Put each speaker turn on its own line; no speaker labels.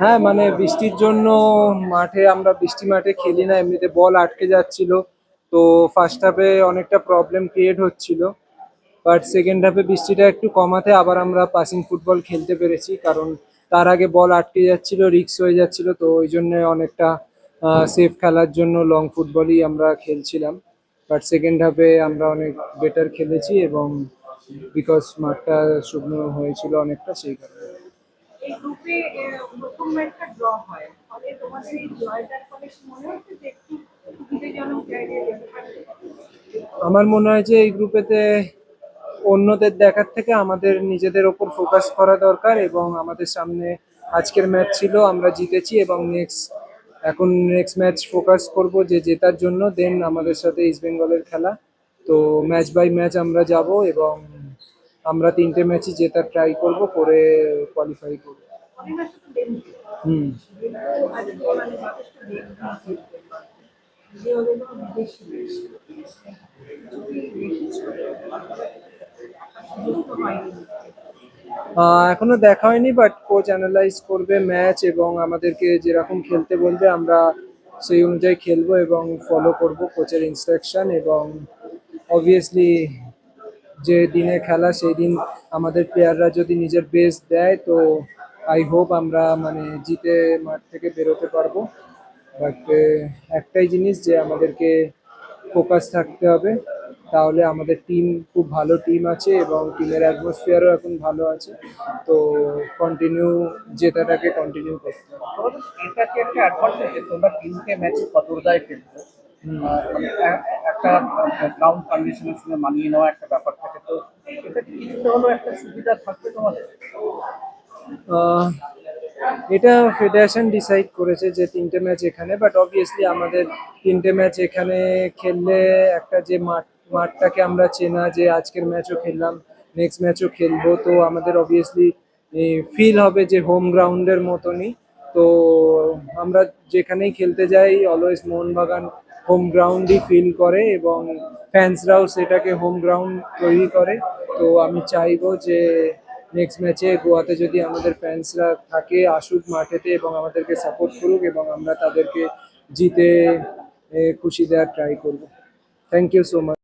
হয়ে
মানে বৃষ্টির জন্য মাঠে আমরা বৃষ্টি মাঠে খেলি না, এমনিতে বল আটকে যাচ্ছিল। তো ফার্স্ট হাফে অনেকটা প্রবলেম ক্রিয়েট হচ্ছিল। বাট সেকেন্ড হাফে বৃষ্টিটা একটু কমাতে আবার আমরা পাসিং ফুটবল খেলতে পেরেছি, কারণ তার আগে বল আটকে যাচ্ছিল রিক্স হয়ে যাচ্ছিল। তো ওই জন্য অনেকটা সেফ খেলার জন্য লং ফুটবলই আমরা খেলছিলাম। বাট সেকেন্ড হাফে আমরা অনেক বেটার খেলেছি এবং বিকজ মাঠটা শুকনো হয়েছিল অনেকটা সেই কারণে।
এই গ্রুপে প্রথম ম্যাচটা ড্র হয়। ফলে তোমাদের এই জয়টার ফলে মনে হচ্ছে যে একটু সুবিধাজনক জায়গায় যেতে পারবে
আমার মনে হয় যে এই গ্রুপেতে অন্যদের দেখার থেকে আমাদের নিজেদের ওপর ফোকাস করা দরকার এবং আমাদের সামনে আজকের ম্যাচ ছিল আমরা জিতেছি এবং নেক্সট এখন নেক্সট ম্যাচ ফোকাস করব যে জেতার জন্য দেন আমাদের সাথে ইস্ট বেঙ্গলের খেলা। তো ম্যাচ বাই ম্যাচ আমরা যাব এবং আমরা তিনটে ম্যাচই জেতার ট্রাই করব, করে কোয়ালিফাই করব। হুম। এখনও দেখা হয়নি বাট কোচ অ্যানালাইজ করবে ম্যাচ এবং আমাদেরকে যেরকম খেলতে বলবে, আমরা সেই অনুযায়ী খেলব এবং ফলো করব কোচের ইনস্ট্রাকশন এবং অবভিয়াসলি যে দিনে খেলা সেই দিন আমাদের প্লেয়াররা যদি নিজের বেস্ট দেয় তো আই হোপ আমরা মানে জিতে মাঠ থেকে বেরোতে পারব। বাট একটাই জিনিস যে আমাদেরকে ফোকাস থাকতে হবে। তাহলে আমাদের টিম খুব ভালো টিম আছে এবং টিমের অ্যাটমসফিয়ারও এখন ভালো আছে। তো কন্টিনিউ জেতাটাকে কন্টিনিউ করতে হবে।
এটা কি একটা অ্যাডভান্টেজ তোমরা তিনটে ম্যাচে কতটায় খেলছো একটা গ্রাউন্ড কন্ডিশনের সঙ্গে মানিয়ে নেওয়া একটা ব্যাপার এটা
ফেডারেশন ডিসাইড করেছে যে তিনটে ম্যাচ এখানে বাট অবভিয়াসলি আমাদের তিনটে ম্যাচ এখানে খেললে একটা যে মাঠ, মাঠটাকে আমরা চেনা যে আজকের ম্যাচও খেললাম নেক্সট ম্যাচও খেলব, তো আমাদের অবভিয়াসলি ফিল হবে যে হোম গ্রাউন্ডের মতনই। তো আমরা যেখানেই খেলতে যাই অলওয়েজ মোহনবাগান হোম গ্রাউন্ডই ফিল করে এবং ফ্যান্সরাও সেটাকে হোম গ্রাউন্ড তৈরি করে। তো আমি চাইব যে নেক্সট ম্যাচে গোয়াতে যদি আমাদের ফ্যান্সরা থাকে, আসুক মাঠেতে এবং আমাদেরকে সাপোর্ট করুক এবং আমরা তাদেরকে জিতে খুশি দেওয়ার ট্রাই করব। Thank you so much